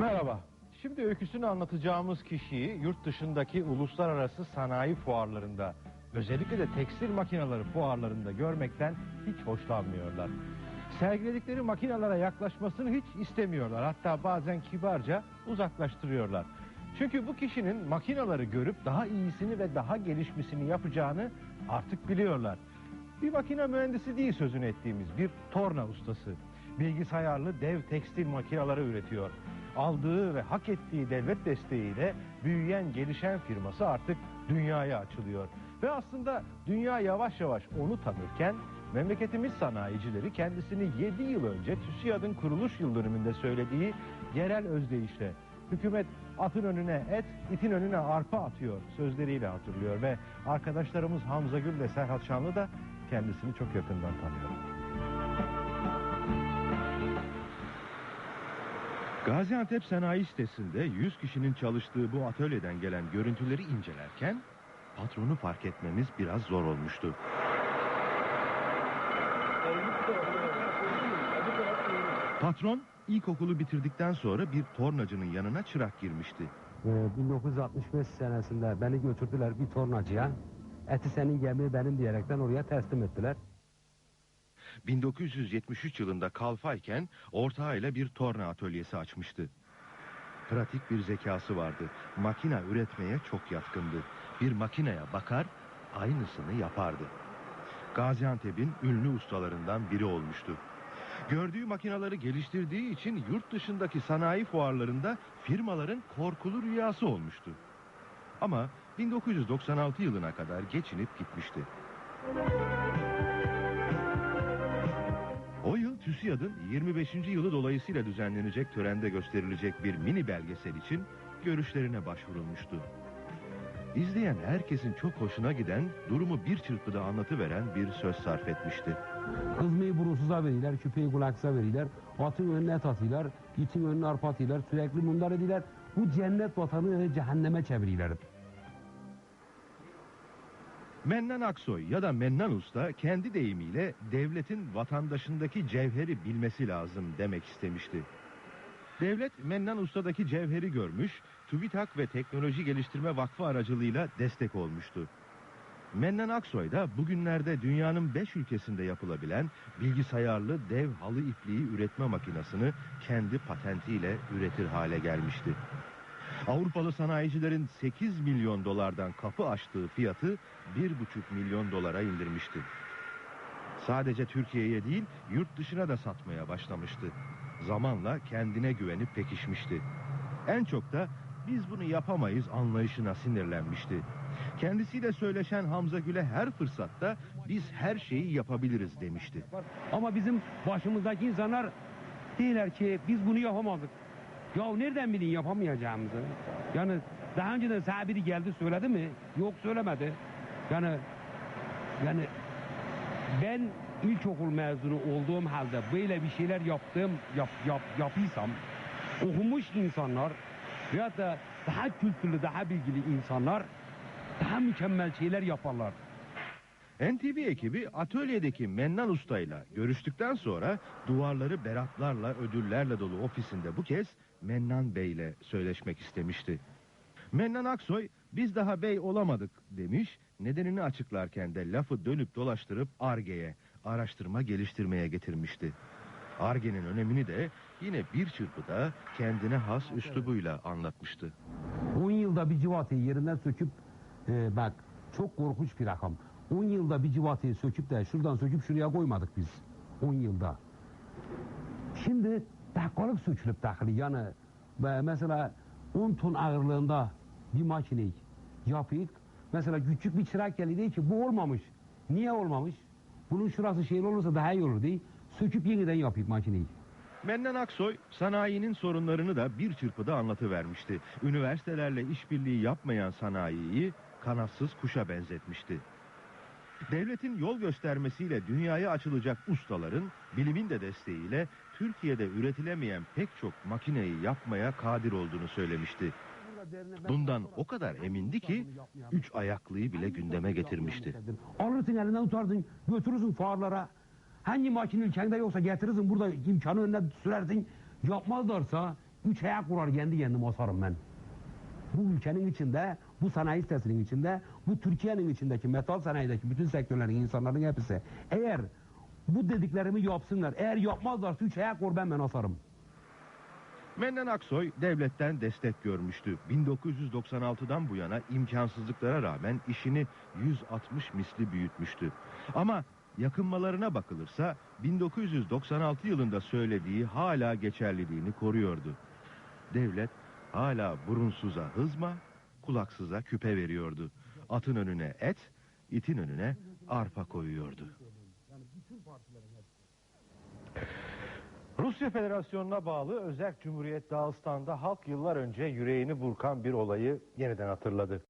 Merhaba. Şimdi öyküsünü anlatacağımız kişiyi yurt dışındaki uluslararası sanayi fuarlarında, özellikle de tekstil makineleri fuarlarında görmekten hiç hoşlanmıyorlar. Sergiledikleri makinalara yaklaşmasını hiç istemiyorlar. Hatta bazen kibarca uzaklaştırıyorlar. Çünkü bu kişinin makinaları görüp daha iyisini ve daha gelişmesini yapacağını artık biliyorlar. Bir makine mühendisi değil sözünü ettiğimiz bir torna ustası. Bilgisayarlı dev tekstil makineleri üretiyor. Aldığı ve hak ettiği devlet desteğiyle büyüyen gelişen firması artık dünyaya açılıyor. Ve aslında dünya yavaş yavaş onu tanırken memleketimiz sanayicileri kendisini 7 yıl önce TÜSİAD'ın kuruluş yıl dönümünde söylediği yerel özdeyişle hükümet atın önüne et, itin önüne arpa atıyor sözleriyle hatırlıyor ve arkadaşlarımız Hamza Gül ve Serhat Şanlı da kendisini çok yakından tanıyor. Gaziantep Sanayi Sitesi'nde 100 kişinin çalıştığı bu atölyeden gelen görüntüleri incelerken patronu fark etmemiz biraz zor olmuştu. Patron ilkokulu bitirdikten sonra bir tornacının yanına çırak girmişti. Ee, 1965 senesinde beni götürdüler bir tornacıya. Eti senin gemi benim diyerekten oraya teslim ettiler. 1973 yılında kalfayken ortağıyla bir torna atölyesi açmıştı. Pratik bir zekası vardı. Makine üretmeye çok yatkındı. Bir makineye bakar, aynısını yapardı. Gaziantep'in ünlü ustalarından biri olmuştu. Gördüğü makinaları geliştirdiği için yurt dışındaki sanayi fuarlarında firmaların korkulu rüyası olmuştu. Ama 1996 yılına kadar geçinip gitmişti. TÜSİAD'ın 25. yılı dolayısıyla düzenlenecek törende gösterilecek bir mini belgesel için görüşlerine başvurulmuştu. İzleyen herkesin çok hoşuna giden, durumu bir çırpıda anlatıveren bir söz sarf etmişti. Kızmayı burunsuza verirler, küpeyi kulaksa verirler. Atın önüne et atırlar, itin önüne arpa atırlar. Sürekli bunlar ediler. Bu cennet vatanı cehenneme çevirirler. Mennan Aksoy ya da Mennan Usta kendi deyimiyle devletin vatandaşındaki cevheri bilmesi lazım demek istemişti. Devlet Mennan Usta'daki cevheri görmüş, TÜBİTAK ve Teknoloji Geliştirme Vakfı aracılığıyla destek olmuştu. Mennan Aksoy da bugünlerde dünyanın beş ülkesinde yapılabilen bilgisayarlı dev halı ipliği üretme makinesini kendi patentiyle üretir hale gelmişti. Avrupalı sanayicilerin 8 milyon dolardan kapı açtığı fiyatı 1,5 milyon dolara indirmişti. Sadece Türkiye'ye değil yurt dışına da satmaya başlamıştı. Zamanla kendine güvenip pekişmişti. En çok da biz bunu yapamayız anlayışına sinirlenmişti. Kendisiyle söyleşen Hamza Gül'e her fırsatta biz her şeyi yapabiliriz demişti. Ama bizim başımızdaki insanlar diyorlar ki biz bunu yapamadık. Ya nereden bilin yapamayacağımızı? Yani daha önce de sana biri geldi söyledi mi? Yok söylemedi. Yani yani ben ilkokul mezunu olduğum halde böyle bir şeyler yaptığım yap, yap, yapıysam okumuş insanlar veyahut da daha kültürlü, daha bilgili insanlar daha mükemmel şeyler yaparlar. NTV ekibi atölyedeki Mennan Usta'yla görüştükten sonra duvarları beratlarla ödüllerle dolu ofisinde bu kez Mennan Bey'le söyleşmek istemişti. Mennan Aksoy biz daha bey olamadık demiş nedenini açıklarken de lafı dönüp dolaştırıp Arge'ye araştırma geliştirmeye getirmişti. Arge'nin önemini de yine bir çırpıda kendine has üslubuyla anlatmıştı. 10 yılda bir civatayı yerinden söküp e, bak çok korkunç bir rakam. 10 yılda bir civatayı söküp de şuradan söküp şuraya koymadık biz. 10 yılda. Şimdi dakikalık sökülüp takılı yani ve mesela 10 ton ağırlığında bir makineyi yapıyık. Mesela küçük bir çırak diyor ki bu olmamış. Niye olmamış? Bunun şurası şey olursa daha iyi olur diye söküp yeniden yapıyık makineyi. Mennan Aksoy sanayinin sorunlarını da bir çırpıda anlatıvermişti. Üniversitelerle işbirliği yapmayan sanayiyi kanatsız kuşa benzetmişti. Devletin yol göstermesiyle dünyaya açılacak ustaların bilimin de desteğiyle Türkiye'de üretilemeyen pek çok makineyi yapmaya kadir olduğunu söylemişti. Bundan o kadar emindi ki üç ayaklıyı bile gündeme getirmişti. Alırsın elinden tutardın götürürsün fuarlara. Hangi makine ülkende yoksa getirirsin burada imkanı önüne sürersin. Yapmazlarsa üç ayak kurar kendi kendime asarım ben. Bu ülkenin içinde, bu sanayi sitesinin içinde, bu Türkiye'nin içindeki metal sanayideki bütün sektörlerin insanların hepsi eğer bu dediklerimi yapsınlar, eğer yapmazlarsa üç ayak kur ben ben asarım. Mennan Aksoy devletten destek görmüştü. 1996'dan bu yana imkansızlıklara rağmen işini 160 misli büyütmüştü. Ama yakınmalarına bakılırsa 1996 yılında söylediği hala geçerliliğini koruyordu. Devlet hala burunsuza hızma, kulaksıza küpe veriyordu. Atın önüne et, itin önüne arpa koyuyordu. Rusya Federasyonu'na bağlı Özerk Cumhuriyet Dağıstan'da halk yıllar önce yüreğini burkan bir olayı yeniden hatırladı.